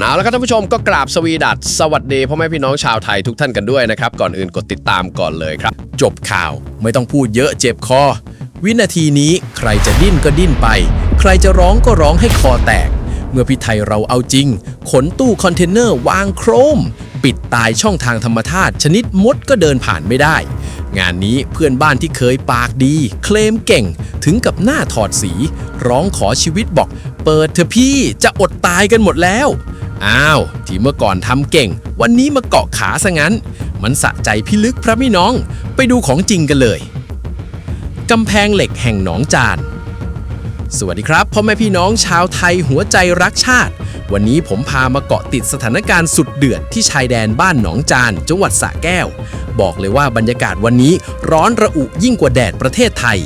เอาละครับท่านผู้ชมก็กราบสวีดัสสวัสดีพ่อแม่พี่น้องชาวไทยทุกท่านกันด้วยนะครับ ก่อนอื่นกดติดตามก่อนเลยครับ จบข่าวไม่ต้องพูดเยอะเจ็บคอ วินาทีนี้ใครจะดิ้นก็ดิ้นไป ใครจะร้องก็ร้องให้คอแตก เมื่อพี่ไทยเราเอาจริง ขนตู้คอนเทนเนอร์วางโครม ปิดตายช่องทางธรรมชาติชนิดมดก็เดินผ่านไม่ได้ งานนี้เพื่อนบ้านที่เคยปากดี เคลมเก่ง ถึงกับหน้าถอดสี ร้องขอชีวิตบอก เปิดเถอะพี่จะอดตายกันหมดแล้ว อ้าว ที่เมื่อก่อนทำเก่ง วันนี้มาเกาะขาซะงั้น มันสะใจพิลึกพระพี่น้อง ไปดูของจริงกันเลยกำแพงเหล็กแห่งหนองจาน สวัสดีครับพ่อแม่พี่น้องชาวไทยหัวใจรักชาติ วันนี้ผมพามาเกาะติดสถานการณ์สุดเดือดที่ชายแดนบ้านหนองจาน จังหวัดสระแก้ว บอกเลยว่าบรรยากาศวันนี้ร้อนระอุยิ่งกว่าแดดประเทศไทย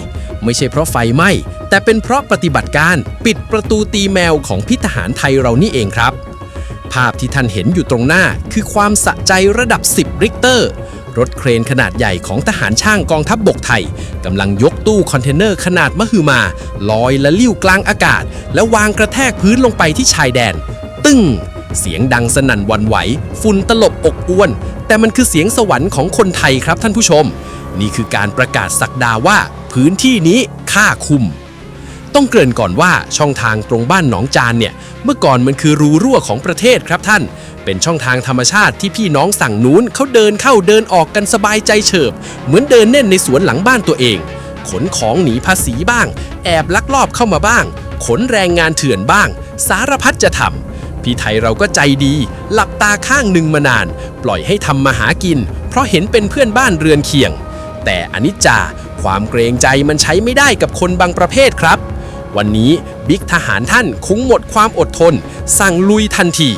ไม่ใช่เพราะไฟไหม้แต่เป็นเพราะปฏิบัติการ ปิดประตูตีแมวของพิทหารไทยเรานี่เองครับ ภาพที่ท่านเห็นอยู่ตรงหน้าคือความสะใจระดับ 10 ริกเตอร์ รถเครนขนาดใหญ่ของทหารช่างกองทัพบบกไทยกำลังยกตู้คอนเทนเนอร์ขนาดมหึมา ลอยและลิ้วกลางอากาศ แล้ววางกระแทกพื้นลงไปที่ชายแดน ตึ้ง เสียงดังสนั่นวันไหว ฝุ่นตลบอกอวน แต่มันคือเสียงสวรรค์ของคนไทยครับท่านผู้ชม นี่คือการประกาศสักดาว่า พื้นที่นี้ข้าคุม ต้องเกริ่นก่อนว่าช่องทางตรงบ้านหนองจานเนี่ย เมื่อก่อนมันคือรูรั่วของประเทศครับท่าน เป็นช่องทางธรรมชาติที่พี่น้องสั่งนู้นเขาเดินเข้าเดินออกกันสบายใจเฉิบ เหมือนเดินเน่นในสวนหลังบ้านตัวเอง ขนของหนีภาษีบ้าง แอบลักลอบเข้ามาบ้าง ขนแรงงานเถื่อนบ้าง สารพัดจะทำพี่ไทยเราก็ใจดี หลับตาข้างหนึ่งมานาน ปล่อยให้ทำมาหากิน เพราะเห็นเป็นเพื่อนบ้านเรือนเคียง แต่อนิจจา ความเกรงใจมันใช้ไม่ได้กับคนบางประเภทครับ วันนี้บิ๊กทหารท่านคุ้งหมดความอดทน สั่งลุยทันที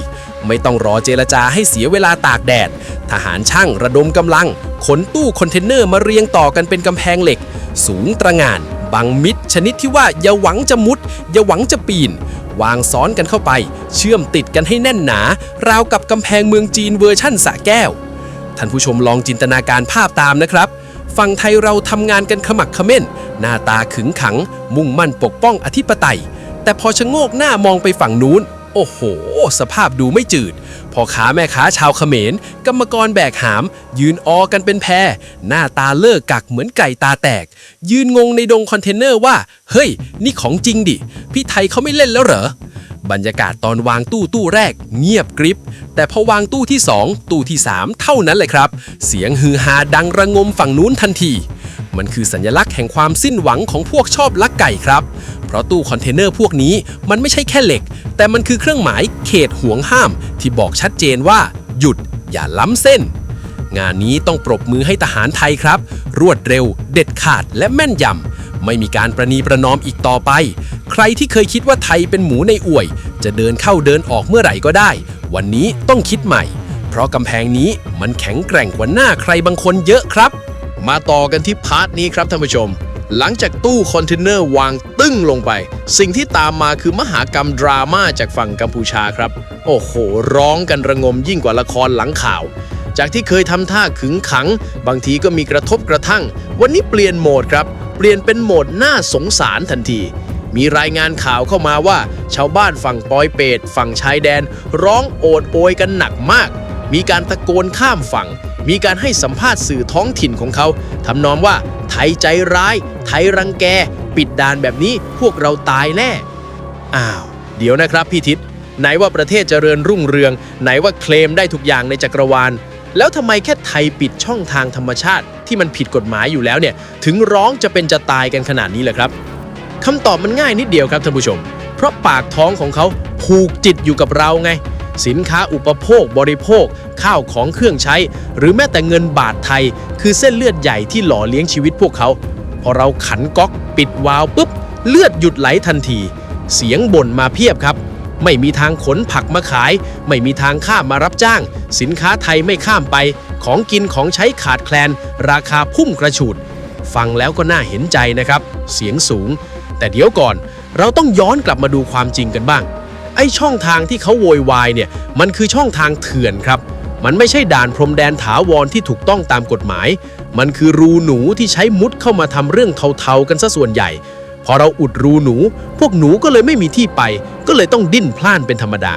ไม่ต้องรอเจรจาให้เสียเวลาตากแดด ทหารช่างระดมกำลัง ขนตู้คอนเทนเนอร์มาเรียงต่อกันเป็นกำแพงเหล็ก สูงตระงาน บังมิดชนิดที่ว่าอย่าหวังจะมุด อย่าหวังจะปีน วางซ้อนกันเข้าไป เชื่อมติดกันให้แน่นหนา ราวกับกำแพงเมืองจีนเวอร์ชั่นสระแก้ว ท่านผู้ชมลองจินตนาการภาพตามนะครับ ฝั่งไทยเราทำงานกันขมักเขม้น หน้าตาขึงขัง มุ่งมั่นปกป้องอธิปไตย แต่พอชะโงกหน้ามองไปฝั่งนู้น โอ้โห สภาพดูไม่จืดพอค้าแม่ค้าชาวเขมร กรรมกรแบกหาม ยืนออกันเป็นแพร หน้าตาเลิกกักเหมือนไก่ตาแตก ยืนงงในดงคอนเทนเนอร์ว่า เฮ้ย นี่ของจริงดิ พี่ไทยเขาไม่เล่นแล้วเหรอ บรรยากาศตอนวางตู้ตู้แรกเงียบกริบ แต่พอวางตู้ที่ 2 ตู้ที่ 3 เท่านั้นเลยครับ เสียงฮือฮาดังระงมฝั่งนู้นทันที มันคือสัญลักษณ์แห่งความสิ้นหวังของพวกชอบลักไก่ครับ เพราะตู้คอนเทนเนอร์พวกนี้มันไม่ใช่แค่เหล็ก แต่มันคือเครื่องหมายเขตห่วงห้าม ที่บอกชัดเจนว่า หยุดอย่าล้ำเส้น งานนี้ต้องปรบมือให้ทหารไทยครับ รวดเร็ว เด็ดขาดและแม่นยำ ไม่มีการประนีประนอมอีกต่อไป ใครที่เคยคิดว่าไทยเป็นหมูในอวย จะเดินเข้าเดินออกเมื่อไหร่ก็ได้ วันนี้ต้องคิดใหม่ เพราะกำแพงนี้มันแข็งแกร่งกว่าหน้าใครบางคนเยอะครับ มาต่อกันที่พาร์ทนี้ครับท่านผู้ชม หลังจากตู้คอนเทนเนอร์วางตึ้งลงไป สิ่งที่ตามมาคือมหากรรมดราม่าจากฝั่งกัมพูชาครับ โอ้โห ร้องกันระงมยิ่งกว่าละครหลังข่าวจากที่เคยทำท่าขึงขัง บางทีก็มีกระทบกระทั่ง วันนี้เปลี่ยนโหมดครับ เปลี่ยนเป็นโหมดน่าสงสารทันที มีรายงานข่าวเข้ามาว่า ชาวบ้านฝั่งปอยเปตฝั่งชายแดน ร้องโอดโอยกันหนักมาก มีการตะโกนข้ามฝั่ง มีการให้สัมภาษณ์สื่อท้องถิ่นของเขาทำนองว่า ไทยใจร้าย ไทยรังแก ปิดด่านแบบนี้พวกเราตายแน่อ้าว เดี๋ยวนะครับพี่ทิศไหนว่าประเทศเจริญรุ่งเรือง ไหนว่าเคลมได้ทุกอย่างในจักรวาล แล้วทำไมแค่ไทยปิดช่องทางธรรมชาติ ที่มันผิดกฎหมายอยู่แล้วเนี่ยถึงร้องจะเป็นจะตายกันขนาดนี้เลยครับคำตอบมันง่ายนิดเดียวครับท่านผู้ชม เพราะปากท้องของเขาผูกจิตอยู่กับเราไง สินค้าอุปโภคบริโภค ข้าวของเครื่องใช้ หรือแม้แต่เงินบาทไทย คือเส้นเลือดใหญ่ที่หล่อเลี้ยงชีวิตพวกเขา พอเราขันก๊อกปิดวาล์วปุ๊บ เลือดหยุดไหลทันที เสียงบ่นมาเพียบครับไม่มีทางขนผักมาขาย ไม่มีทางข้ามมารับจ้าง สินค้าไทยไม่ข้ามไป ของกินของใช้ขาดแคลน ราคาพุ่งกระฉูด ฟังแล้วก็น่าเห็นใจนะครับ เสียงสูง แต่เดี๋ยวก่อน เราต้องย้อนกลับมาดูความจริงกันบ้าง ไอช่องทางที่เขาโวยวายเนี่ย มันคือช่องทางเถื่อนครับ มันไม่ใช่ด่านพรมแดนถาวรที่ถูกต้องตามกฎหมาย มันคือรูหนูที่ใช้มุดเข้ามาทำเรื่องเทาๆกันซะส่วนใหญ่พอเราอุดรูหนู พวกหนูก็เลยไม่มีที่ไป ก็เลยต้องดิ้นพล่านเป็นธรรมดา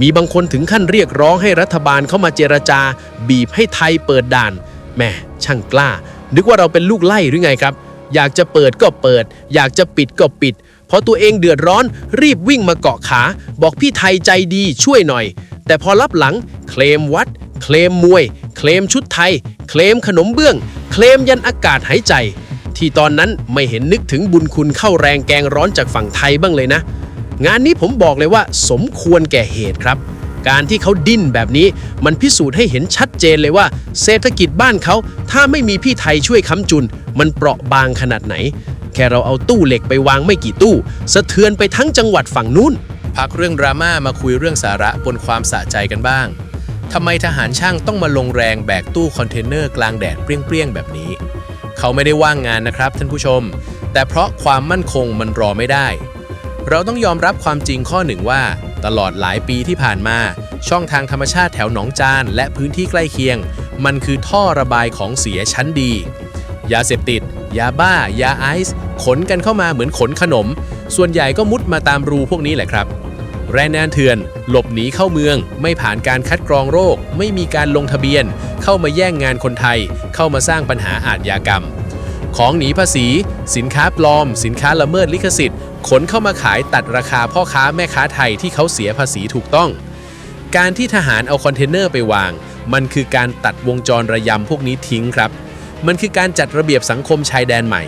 มีบางคนถึงขั้นเรียกร้องให้รัฐบาลเข้ามาเจรจา บีบให้ไทยเปิดด่านแม่ช่างกล้า นึกว่าเราเป็นลูกไล่หรือไงครับ อยากจะเปิดก็เปิด อยากจะปิดก็ปิดพอตัวเองเดือดร้อน รีบวิ่งมาเกาะขา บอกพี่ไทยใจดีช่วยหน่อย แต่พอรับหลัง เคลมวัด เคลมมวย เคลมชุดไทย เคลมขนมเบื้อง เคลมยันอากาศหายใจ ที่ตอนนั้นไม่เห็นนึกถึงบุญคุณเข้าแรงแกงร้อนจากฝั่งไทยบ้างเลยนะ งานนี้ผมบอกเลยว่าสมควรแก่เหตุครับ การที่เขาดิ้นแบบนี้มันพิสูจน์ให้เห็นชัดเจนเลยว่า เศรษฐกิจบ้านเขา ถ้าไม่มีพี่ไทยช่วยค้ำจุน มันเปราะบางขนาดไหน แค่เราเอาตู้เหล็กไปวางไม่กี่ตู้ สะเทือนไปทั้งจังหวัดฝั่งนู้นพักเรื่องดราม่ามาคุยเรื่องสาระบนความสะใจกันบ้างทำไมทหารช่างต้องมาลงแรงแบกตู้คอนเทนเนอร์กลางแดดเปรี้ยงๆ แบบนี้ เขาไม่ได้ว่างงานนะครับท่านผู้ชม แต่เพราะความมั่นคงมันรอไม่ได้ เราต้องยอมรับความจริงข้อหนึ่งว่า ตลอดหลายปีที่ผ่านมา ช่องทางธรรมชาติแถวหนองจานและพื้นที่ใกล้เคียง มันคือท่อระบายของเสียชั้นดี ยาเสพติด ยาบ้า ยาไอซ์ขนกันเข้ามาเหมือนขนขนม ส่วนใหญ่ก็มุดมาตามรูพวกนี้แหละครับ แรงงานเถื่อน หลบหนีเข้าเมือง ไม่ผ่านการคัดกรองโรค ไม่มีการลงทะเบียน เข้ามาแย่งงานคนไทย เข้ามาสร้างปัญหาอาทยากรรม ของหนีภาษี สินค้าปลอม สินค้าละเมิดลิขสิทธิ์ ขนเข้ามาขายตัดราคาพ่อค้าแม่ค้าไทยที่เขาเสียภาษีถูกต้อง การที่ทหารเอาคอนเทนเนอร์ไปวาง มันคือการตัดวงจรระยำพวกนี้ทิ้งครับ มันคือการจัดระเบียบสังคมชายแดนใหม่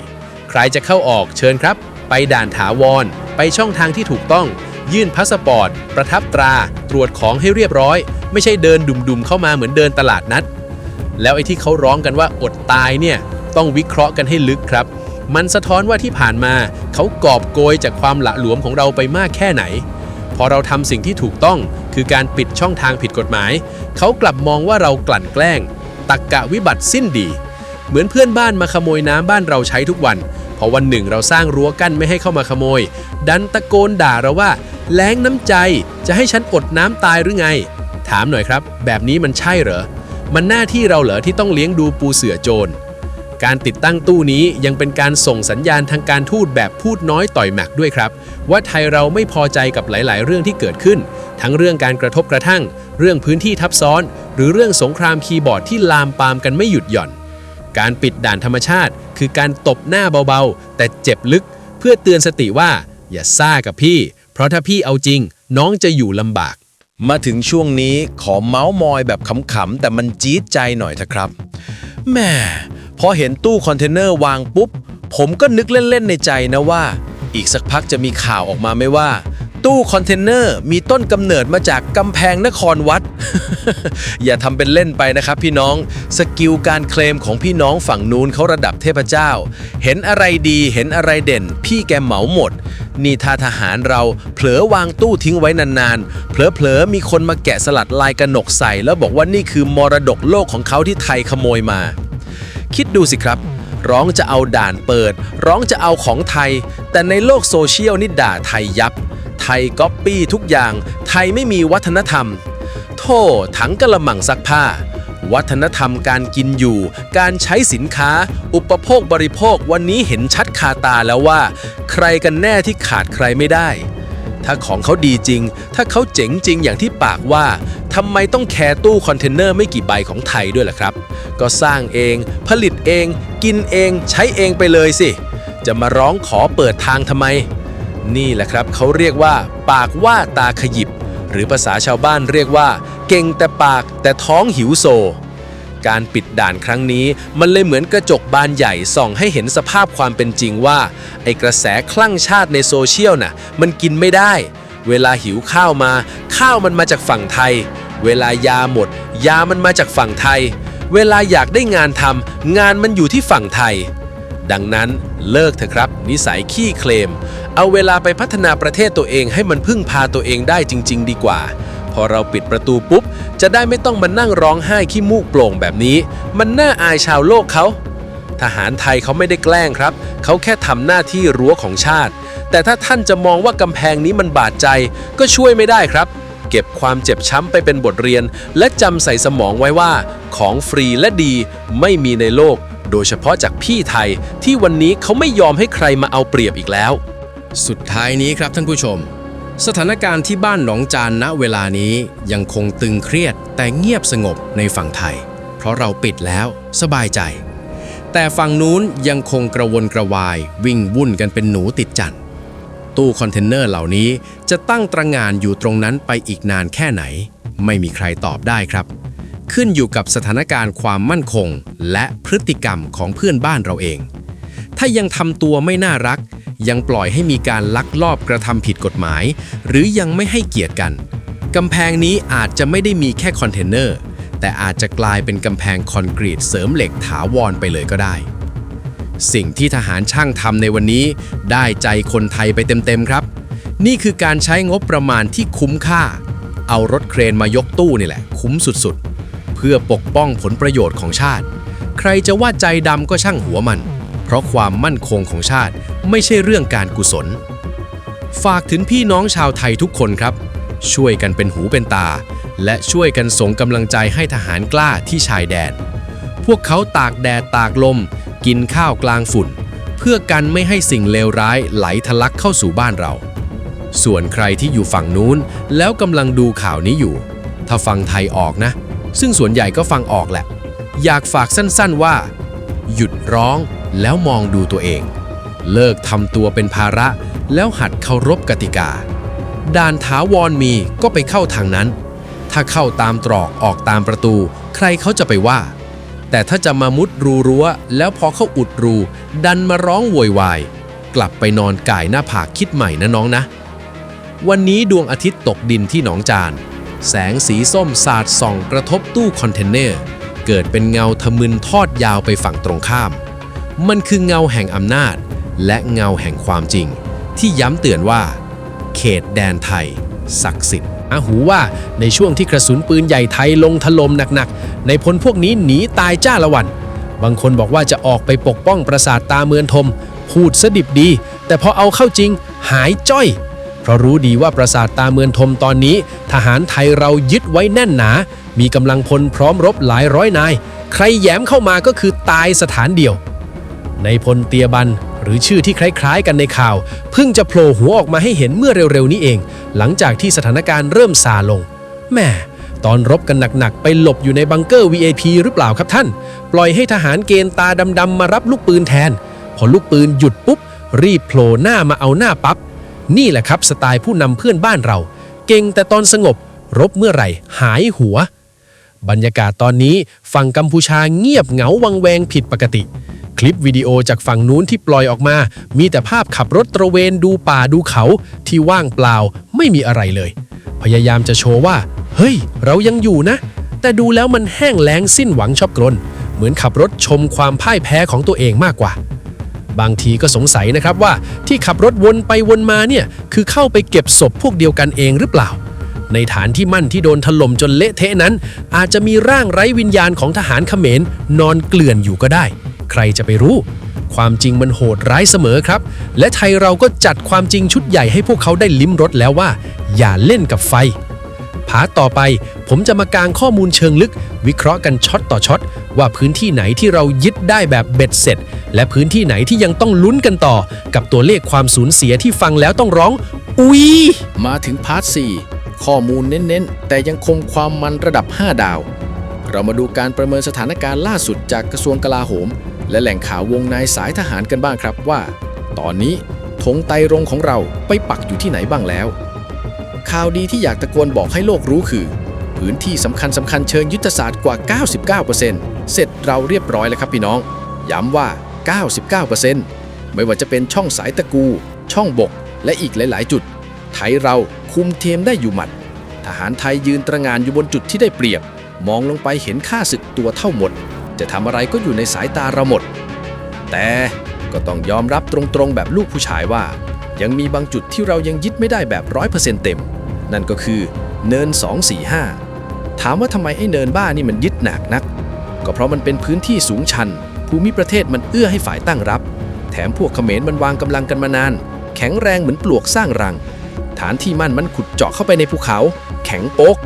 ใครจะเข้าออกเชิญครับ ไปด่านถาวร ไปช่องทางที่ถูกต้อง ยื่นพาสปอร์ต ประทับตรา ตรวจของให้เรียบร้อย ไม่ใช่เดินดุมๆเข้ามาเหมือนเดินตลาดนัด แล้วไอ้ที่เขาร้องกันว่าอดตายเนี่ยต้องวิเคราะห์กันให้ลึกครับ มันสะท้อนว่าที่ผ่านมาเขากอบโกยจากความหละหลวมของเราไปมากแค่ไหน พอเราทำสิ่งที่ถูกต้องคือการปิดช่องทางผิดกฎหมาย เขากลับมองว่าเรากลั่นแกล้ง ตักกะวิบัติสิ้นดี เหมือนเพื่อนบ้านมาขโมยน้ำบ้านเราใช้ทุกวัน พอวันหนึ่งเราสร้างรั้วกั้นไม่ให้เข้ามาขโมย ดันตะโกนด่าเราว่า แล้งน้ำใจจะให้ฉันอดน้ำตายหรือไง ถามหน่อยครับ แบบนี้มันใช่เหรอมันหน้าที่เราเหรอที่ต้องเลี้ยงดูปูเสือโจร การติดตั้งตู้นี้ยังเป็นการส่งสัญญาณทางการทูตแบบพูดน้อยต่อยหมักด้วยครับ ว่าไทยเราไม่พอใจกับหลาย ๆ เรื่องที่เกิดขึ้น ทั้งเรื่องการกระทบกระทั่ง เรื่องพื้นที่ทับซ้อน หรือเรื่องสงครามคีย์บอร์ดที่ลามปามกันไม่หยุดหย่อน การปิดด่านธรรมชาติ คือการตบหน้าเบา ๆ แต่เจ็บลึก เพื่อเตือนสติว่า อย่าซ่ากับพี่ เพราะถ้าพี่เอาจริง น้องจะอยู่ลำบากมาถึงช่วงนี้ขอเมาส์มอยแบบขำๆแต่มันจี๊ดใจหน่อยเถอะครับแม่ พอเห็นตู้คอนเทนเนอร์วางปุ๊บ ผมก็นึกเล่น ๆ ในใจนะว่า อีกสักพักจะมีข่าวออกมาไหม่ว่า ตู้คอนเทนเนอร์มีต้นกำเนิดมาจากกำแพงนครวัด อย่าทำเป็นเล่นไปนะครับพี่น้อง สกิลการเคลมของพี่น้องฝั่งนู้นเขาระดับเทพเจ้า เห็นอะไรดีเห็นอะไรเด่น พี่แกเหมาหมด นี่ถ้าทหารเราเผลอวางตู้ทิ้งไว้นานๆ เผลอๆมีคนมาแกะสลัดลายกระหนกใส่ แล้วบอกว่านี่คือมรดกโลกของเขาที่ไทยขโมยมา คิดดูสิครับ ร้องจะเอาด่านเปิด ร้องจะเอาของไทย แต่ในโลกโซเชียลนี่ด่าไทยยับ ไทยก๊อปปี้ทุกอย่าง ไทยไม่มีวัฒนธรรม โท่ถังกระมังซักผ้า วัฒนธรรมการกินอยู่ การใช้สินค้า อุปโภคบริโภควันนี้เห็นชัดคาตาแล้วว่า ใครกันแน่ที่ขาดใครไม่ได้ ถ้าของเขาดีจริง ถ้าเขาเจ๋งจริงอย่างที่ปากว่าทำไมต้องแคร์ตู้คอนเทนเนอร์ไม่กี่ใบของไทยด้วยล่ะครับ ก็สร้างเอง ผลิตเอง กินเอง ใช้เองไปเลยสิ จะมาร้องขอเปิดทางทำไม นี่แหละครับเขาเรียกว่า ปากว่าตาขยิบ หรือภาษาชาวบ้านเรียกว่า เก่งแต่ปากแต่ท้องหิวโซ การปิดด่านครั้งนี้ มันเลยเหมือนกระจกบานใหญ่ส่องให้เห็นสภาพความเป็นจริงว่า ไอกระแสคลั่งชาติในโซเชียลน่ะ มันกินไม่ได้ เวลาหิวข้าวมา ข้าวมันมาจากฝั่งไทย เวลายาหมด ยามันมาจากฝั่งไทย เวลาอยากได้งานทำงานมันอยู่ที่ฝั่งไทย ดังนั้นเลิกเถอะครับ นิสัยขี้เคลม เอาเวลาไปพัฒนาประเทศตัวเองให้มันพึ่งพาตัวเองได้จริง ๆ ดีกว่า พอเราปิดประตูปุ๊บ จะได้ไม่ต้องมานั่งร้องไห้ขี้มูกโปร่งแบบนี้ มันน่าอายชาวโลกเขา ทหารไทยเขาไม่ได้แกล้งครับ เขาแค่ทำหน้าที่รั้วของชาติ แต่ถ้าท่านจะมองว่ากำแพงนี้มันบาดใจ ก็ช่วยไม่ได้ครับ เก็บความเจ็บช้ำไปเป็นบทเรียน และจำใส่สมองไว้ว่า ของฟรีและดีไม่มีในโลก โดยเฉพาะจากพี่ไทยที่วันนี้เขาไม่ยอมให้ใครมาเอาเปรียบอีกแล้ว สุดท้ายนี้ครับท่านผู้ชม สถานการณ์ที่บ้านหนองจานณเวลานี้ยังคงตึงเครียดแต่เงียบสงบในฝั่งไทย เพราะเราปิดแล้วสบายใจ แต่ฝั่งนู้นยังคงกระวนกระวายวิ่งวุ่นกันเป็นหนูติดจันตู้คอนเทนเนอร์เหล่านี้จะตั้งตระงานอยู่ตรงนั้นไปอีกนานแค่ไหน ไม่มีใครตอบได้ครับ ขึ้นอยู่กับสถานการณ์ความมั่นคง และพฤติกรรมของเพื่อนบ้านเราเอง ถ้ายังทำตัวไม่น่ารัก ยังปล่อยให้มีการลักลอบกระทำผิดกฎหมาย หรือยังไม่ให้เกียรติกันกำแพงนี้อาจจะไม่ได้มีแค่คอนเทนเนอร์ แต่อาจจะกลายเป็นกำแพงคอนกรีตเสริมเหล็กถาวรไปเลยก็ได้ สิ่งที่ทหารช่างทำในวันนี้ ได้ใจคนไทยไปเต็มๆครับ นี่คือการใช้งบประมาณที่คุ้มค่า เอารถเครนมายกตู้นี่แหละ คุ้มสุดๆ เพื่อปกป้องผลประโยชน์ของชาติ ใครจะว่าใจดำก็ช่างหัวมัน เพราะความมั่นคงของชาติไม่ใช่เรื่องการกุศล ฝากถึงพี่น้องชาวไทยทุกคนครับ ช่วยกันเป็นหูเป็นตา และช่วยกันส่งกำลังใจให้ทหารกล้าที่ชายแดน พวกเขาตากแดดตากลม กินข้าวกลางฝุ่น เพื่อกันไม่ให้สิ่งเลวร้ายไหลทะลักเข้าสู่บ้านเรา ส่วนใครที่อยู่ฝั่งนู้น แล้วกำลังดูข่าวนี้อยู่ ถ้าฟังไทยออกนะ ซึ่งส่วนใหญ่ก็ฟังออกแหละ อยากฝากสั้นๆว่า หยุดร้อง แล้วมองดูตัวเอง เลิกทำตัวเป็นภาระ แล้วหัดเคารพกติกา ด่านถาวรมีก็ไปเข้าทางนั้น ถ้าเข้าตามตรอกออกตามประตู ใครเขาจะไปว่า แต่ถ้าจะมามุดรูรั้ว แล้วพอเข้าอุดรู ดันมาร้องโวยวาย กลับไปนอนก่ายหน้าผากคิดใหม่นะน้องนะ วันนี้ดวงอาทิตย์ตกดินที่หนองจาน แสงสีส้มสาดส่องกระทบตู้คอนเทนเนอร์ เกิดเป็นเงาทะมึนทอดยาวไปฝั่งตรงข้าม มันคือเงาแห่งอำนาจ และเงาแห่งความจริง ที่ย้ำเตือนว่า เขตแดนไทย ศักดิ์สิทธิ์อาหูว่าในช่วงที่กระสุนปืนใหญ่ไทยลงถล่มหนักๆ ในพลพวกนี้หนีตายจ้าละวัน บางคนบอกว่าจะออกไปปกป้องปราสาทตาเมือนทม พูดสดิบดี แต่พอเอาเข้าจริงหายจ้อย เพราะรู้ดีว่าปราสาทตาเมือนทมตอนนี้ ทหารไทยเรายึดไว้แน่นหนา มีกำลังพลพร้อมรบหลายร้อยนาย ใครแย้มเข้ามาก็คือตายสถานเดียว ในพลเตียบัน หรือชื่อที่คล้ายๆ กันในข่าว เพิ่งจะโผล่หัวออกมาให้เห็นเมื่อเร็วๆนี้เอง หลังจากที่สถานการณ์เริ่มซาลงแม่ตอนรบกันหนักๆ ไปหลบอยู่ในบังเกอร์ VIP หรือเปล่าครับท่าน ปล่อยให้ทหารเกณฑ์ตาดำๆมารับลูกปืนแทน พอลูกปืนหยุดปุ๊บ รีบโผล่หน้ามาเอาหน้าปับ๊บนี่แหละครับสไตล์ผู้นำเพื่อนบ้านเรา เก่งแต่ตอนสงบ รบเมื่อไหร่ หายหัว บรรยากาศตอนนี้ฝั่งกัมพูชาเงียบเหงาวังแวงผิดปกติ คลิปวิดีโอจากฝั่งนู้นที่ปล่อยออกมา มีแต่ภาพขับรถตระเวนดูป่าดูเขาที่ว่างเปล่าไม่มีอะไรเลย พยายามจะโชว์ว่า เฮ้ย เรายังอยู่นะ แต่ดูแล้วมันแห้งแล้งสิ้นหวังชอบกลน เหมือนขับรถชมความพ่ายแพ้ของตัวเองมากกว่า บางทีก็สงสัยนะครับว่าที่ขับรถวนไปวนมาเนี่ยคือเข้าไปเก็บศพพวกเดียวกันเองหรือเปล่าในฐานที่มั่นที่โดนถล่มจนเละเทะนั้น อาจจะมีร่างไร้วิญญาณของทหารเขมรนอนเกลื่อนอยู่ก็ได้ ใครจะไปรู้ ความจริงมันโหดร้ายเสมอครับ และไทยเราก็จัดความจริงชุดใหญ่ให้พวกเขาได้ลิ้มรสแล้วว่า อย่าเล่นกับไฟพาร์ทต่อไปผมจะมากางข้อมูลเชิงลึก วิเคราะห์กันช็อตต่อช็อต ว่าพื้นที่ไหนที่เรายึดได้แบบเบ็ดเสร็จ และพื้นที่ไหนที่ยังต้องลุ้นกันต่อ กับตัวเลขความสูญเสียที่ฟังแล้วต้องร้อง อุ๊ย มาถึงพาร์ท 4 ข้อมูลเน้นๆ แต่ยังคงความมันระดับ 5 ดาว เรามาดูการประเมินสถานการณ์ล่าสุดจากกระทรวงกลาโหม และแหล่งข่าววงในสายทหารกันบ้างครับว่า ตอนนี้ธงไตรรงของเราไปปักอยู่ที่ไหนบ้างแล้ว ข่าวดีที่อยากตะโกนบอกให้โลกรู้คือ พื้นที่สำคัญสำคัญเชิงยุทธศาสตร์กว่า 99%เสร็จเราเรียบร้อยแล้วครับพี่น้อง ย้ำว่า 99%ไม่ว่าจะเป็นช่องสายตะกู ช่องบก และอีกหลาย ๆ จุด ไทยเราคุมเทมได้อยู่หมัด ทหารไทยยืนตระงานอยู่บนจุดที่ได้เปรียบ มองลงไปเห็นค่าศึกตัวเท่าหมด จะทำอะไรก็อยู่ในสายตาเราหมด แต่ก็ต้องยอมรับตรงๆแบบลูกผู้ชายว่า ยังมีบางจุดที่เรายังยึดไม่ได้แบบร้อยเปอร์เซ็นต์เต็ม นั่นก็คือเนิน 245 ถามว่าทำไมไอ้เนินบ้านี่มันยึดหนักนัก ก็เพราะมันเป็นพื้นที่สูงชัน ภูมิประเทศมันเอื้อให้ฝ่ายตั้งรับ แถมพวกเขมรมันวางกำลังกันมานาน แข็งแรงเหมือนปลวกสร้างรัง ฐานที่มั่นมันขุดเจาะเข้าไปในภูเขา แข็งโป๊ก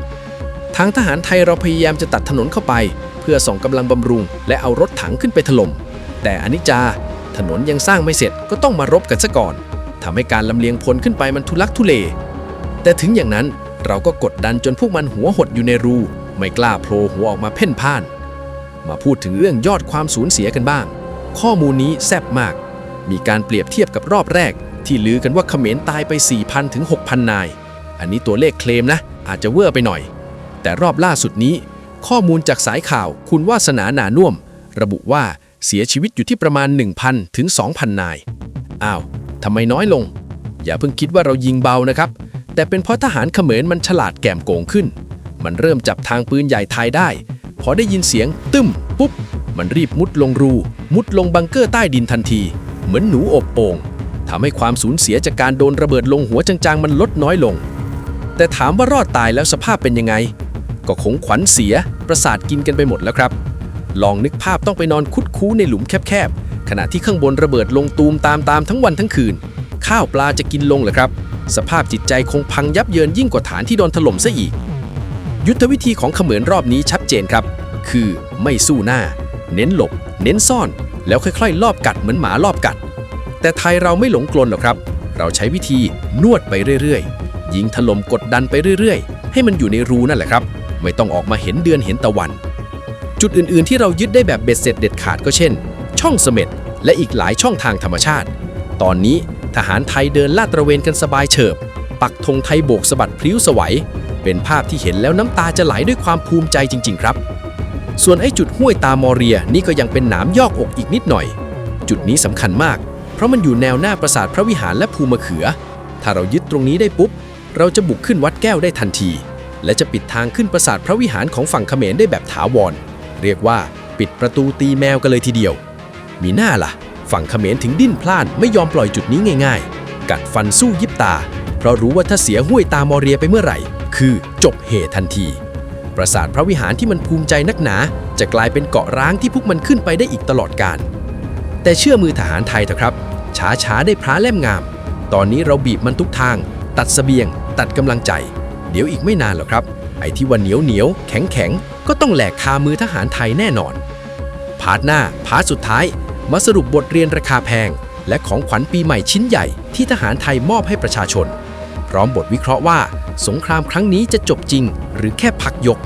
ทางทหารไทยเราพยายามจะตัดถนนเข้าไป เพื่อส่งกำลังบำรุง และเอารถถังขึ้นไปถล่มแต่อนิจจาถนนยังสร้างไม่เสร็จก็ต้องมารบกันซะก่อนทำให้การลำเลียงพลขึ้นไปมันทุลักทุเล แต่ถึงอย่างนั้นเราก็กดดันจนพวกมันหัวหดอยู่ในรู ไม่กล้าโผล่หัวออกมาเพ่นพ่าน มาพูดถึงเรื่องยอดความสูญเสียกันบ้าง ข้อมูลนี้แซ่บมาก มีการเปรียบเทียบกับรอบแรก ที่ลือกันว่าเขมรตายไป 4,000ถึง6,000 นาย อันนี้ตัวเลขเคลมนะ อาจจะเวอร์ไปหน่อย แต่รอบล่าสุดนี้ ข้อมูลจากสายข่าวคุณวาสนาหนานุ่วม ระบุว่าเสียชีวิตอยู่ที่ประมาณ 1,000 ถึง 2,000 นาย อ้าวทำไมน้อยลง อย่าเพิ่งคิดว่าเรายิงเบานะครับ แต่เป็นเพราะทหารเขมรมันฉลาดแกมโกงขึ้น มันเริ่มจับทางปืนใหญ่ไทยได้ พอได้ยินเสียง ตึ้ม ปุ๊บ มันรีบมุดลงรู มุดลงบังเกอร์ใต้ดินทันที เหมือนหนูอบโอ่งทำให้ความสูญเสียจากการโดนระเบิดลงหัวจางๆ มันลดน้อยลง แต่ถามว่ารอดตายแล้วสภาพเป็นยังไง ก็คงขวัญเสีย ประสาทกินกันไปหมดแล้วครับ ลองนึกภาพต้องไปนอนคุดคู้ในหลุมแคบๆ ขณะที่ข้างบนระเบิดลงตูมตามตามๆทั้งวันทั้งคืน ข้าวปลาจะกินลงเหรอครับ สภาพจิตใจคงพังยับเยินยิ่งกว่าฐานที่โดนถล่มซะอีก ยุทธวิธีของเขมรรอบนี้ชัดเจนครับ คือไม่สู้หน้า เน้นหลบ เน้นซ่อน แล้วค่อยๆ ลอบกัดเหมือนหมารอบกัด แต่ไทยเราไม่หลงกลนหรอกครับ เราใช้วิธีนวดไปเรื่อยๆ ยิงถล่มกดดันไปเรื่อยๆ ให้มันอยู่ในรูนั่นแหละครับ ไม่ต้องออกมาเห็นเดือนเห็นตะวัน จุดอื่นๆที่เรายึดได้แบบเบ็ดเสร็จเด็ดขาดก็เช่น ช่องเสม็ดและอีกหลายช่องทางธรรมชาติ ตอนนี้ทหารไทยเดินลาดตระเวนกันสบายเฉิบ ปักธงไทยโบกสะบัดพลิ้วสวัย เป็นภาพที่เห็นแล้วน้ำตาจะไหลด้วยความภูมิใจจริง ๆ ครับ ส่วนไอ้จุดห้วยตามอเรียนี่ก็ยังเป็นหนามยอกอกอีกนิดหน่อย จุดนี้สำคัญมาก เพราะมันอยู่แนวหน้าปราสาทพระวิหารและภูมะเขือ ถ้าเรายึดตรงนี้ได้ปุ๊บ เราจะบุกขึ้นวัดแก้วได้ทันที และจะปิดทางขึ้นปราสาทพระวิหารของฝั่งเขมรได้แบบถาวร เรียกว่าปิดประตูตีแมวกันเลยทีเดียว มีหน้าล่ะ ฝั่งเขมรถึงดิ้นพล่านไม่ยอมปล่อยจุดนี้ง่าย ๆ กัดฟันสู้ยิบตา เพราะรู้ว่าถ้าเสียห้วยตามอเรียไปเมื่อไหร่ คือจบเหตุทันที ปราสาทพระวิหารที่มันภูมิใจนักหนา จะกลายเป็นเกาะร้างที่พวกมันขึ้นไปได้อีกตลอดกาลแต่เชื่อมือทหารไทยเถอะครับ ช้าช้าๆได้พระเล่มงาม ตอนนี้เราบีบมันทุกทาง ตัดเสบียง ตัดกำลังใจ เดี๋ยวอีกไม่นานหรอกครับ ไอ้ที่ว่าเหนียวเหนียวแข็งแข็งก็ต้องแหลกคามือทหารไทยแน่นอน พาร์ทหน้า พาร์ทสุดท้าย มาสรุปบทเรียนราคาแพง และของขวัญปีใหม่ชิ้นใหญ่ที่ทหารไทยมอบให้ประชาชน พร้อมบทวิเคราะห์ว่า สงครามครั้งนี้จะจบจริง หรือแค่พักยก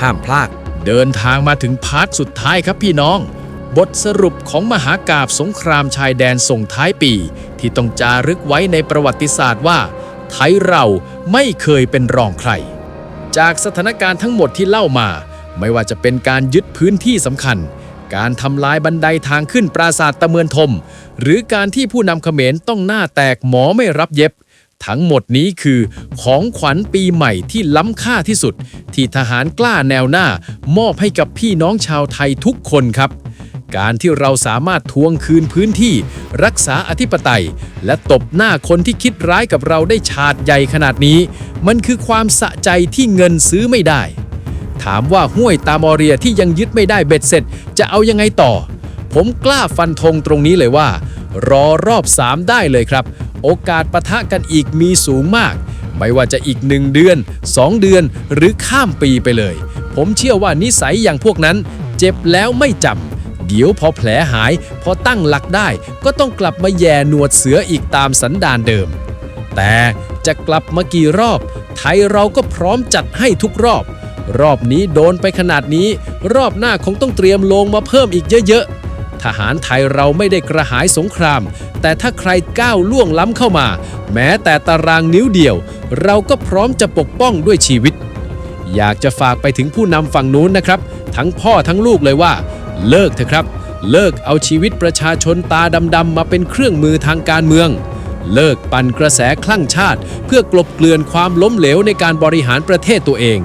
ห้ามพลาด เดินทางมาถึงพาร์ทสุดท้ายครับพี่น้อง บทสรุปของมหากาบสงครามชายแดนส่งท้ายปี ที่ต้องจารึกไว้ในประวัติศาสตร์ว่า ไทยเราไม่เคยเป็นรองใคร จากสถานการณ์ทั้งหมดที่เล่ามา ไม่ว่าจะเป็นการยึดพื้นที่สำคัญ การทำลายบันไดทางขึ้นปราสาทตะเมือนทม หรือการที่ผู้นำเขมรต้องหน้าแตกหมอไม่รับเย็บ ทั้งหมดนี้คือของขวัญปีใหม่ที่ล้ำค่าที่สุด ที่ทหารกล้าแนวหน้ามอบให้กับพี่น้องชาวไทยทุกคนครับ การที่เราสามารถทวงคืนพื้นที่ รักษาอธิปไตย และตบหน้าคนที่คิดร้ายกับเราได้ฉาดใหญ่ขนาดนี้ มันคือความสะใจที่เงินซื้อไม่ได้ ถามว่าห้วยตามอเรียที่ยังยึดไม่ได้เบ็ดเสร็จ จะเอายังไงต่อ ผมกล้าฟันธงตรงนี้เลยว่า รอรอบ 3 ได้เลยครับ โอกาสปะทะกันอีกมีสูงมาก ไม่ว่าจะอีก 1 เดือน 2 เดือนหรือข้ามปีไปเลย ผมเชื่อว่านิสัยอย่างพวกนั้น เจ็บแล้วไม่จำ เดี๋ยวพอแผลหาย พอตั้งหลักได้ ก็ต้องกลับมาแย่หนวดเสืออีกตามสันดานเดิม แต่จะกลับมากี่รอบ ไทยเราก็พร้อมจัดให้ทุกรอบ รอบนี้โดนไปขนาดนี้ รอบหน้าคงต้องเตรียมลงมาเพิ่มอีกเยอะๆ ทหารไทยเราไม่ได้กระหายสงคราม แต่ถ้าใครก้าวล่วงล้ำเข้ามา แม้แต่ตารางนิ้วเดียว เราก็พร้อมจะปกป้องด้วยชีวิต อยากจะฝากไปถึงผู้นำฝั่งนู้นนะครับ ทั้งพ่อทั้งลูกเลยว่า เลิกเถอะครับ เลิกเอาชีวิตประชาชนตาดำๆมาเป็นเครื่องมือทางการเมือง เลิกปั่นกระแสคลั่งชาติ เพื่อกลบเกลื่อนความล้มเหลวในการบริหารประเทศตัวเอง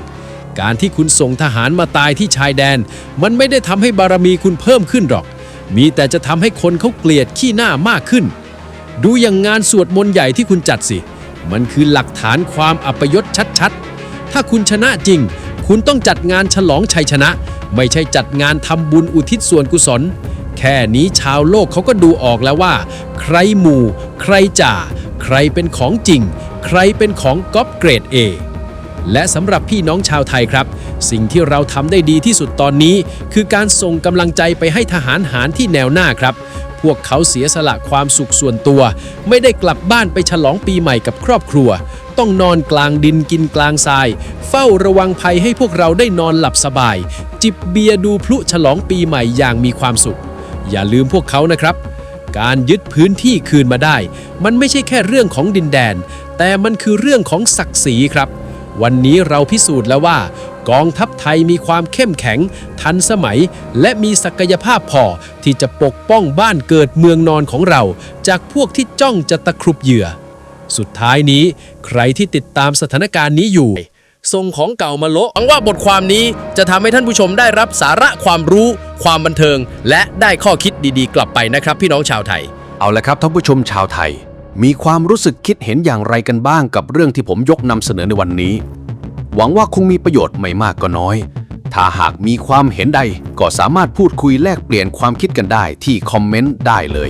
การที่คุณส่งทหารมาตายที่ชายแดน มันไม่ได้ทำให้บารมีคุณเพิ่มขึ้นหรอก มีแต่จะทำให้คนเขาเกลียดขี้หน้ามากขึ้น ดูอย่างงานสวดมนต์ใหญ่ที่คุณจัดสิ มันคือหลักฐานความอัปยศชัดๆ ถ้าคุณชนะจริง คุณต้องจัดงานฉลองชัยชนะ ไม่ใช่จัดงานทำบุญอุทิศส่วนกุศล แค่นี้ชาวโลกเขาก็ดูออกแล้วว่า ใครหมู่ ใครจ่า ใครเป็นของจริง ใครเป็นของก๊อปเกรด A และสำหรับพี่น้องชาวไทยครับ สิ่งที่เราทำได้ดีที่สุดตอนนี้ คือการส่งกำลังใจไปให้ทหารหารที่แนวหน้าครับ พวกเขาเสียสละความสุขส่วนตัว ไม่ได้กลับบ้านไปฉลองปีใหม่กับครอบครัว ต้องนอนกลางดินกินกลางทราย เฝ้าระวังภัยให้พวกเราได้นอนหลับสบาย จิบเบียร์ดูพลุฉลองปีใหม่อย่างมีความสุข อย่าลืมพวกเขานะครับ การยึดพื้นที่คืนมาได้ มันไม่ใช่แค่เรื่องของดินแดน แต่มันคือเรื่องของศักดิ์ศรีครับ วันนี้เราพิสูจน์แล้วว่า กองทัพไทยมีความเข้มแข็ง ทันสมัย และมีศักยภาพพอที่จะปกป้องบ้านเกิดเมืองนอนของเรา จากพวกที่จ้องจะตะครุบเหยื่อ สุดท้ายนี้ใครที่ติดตามสถานการณ์นี้อยู่ส่งของเก่ามาโละหวังว่าบทความนี้จะทำให้ท่านผู้ชมได้รับสาระความรู้ ความบันเทิง และได้ข้อคิดดีๆ กลับไปนะครับ พี่น้องชาวไทย เอาละครับท่านผู้ชมชาวไทย มีความรู้สึกคิดเห็นอย่างไรกันบ้างกับเรื่องที่ผมยกนำเสนอในวันนี้ หวังว่าคงมีประโยชน์ไม่มากก็น้อย ถ้าหากมีความเห็นใดก็สามารถพูดคุยแลกเปลี่ยนความคิดกันได้ที่คอมเมนต์ได้เลย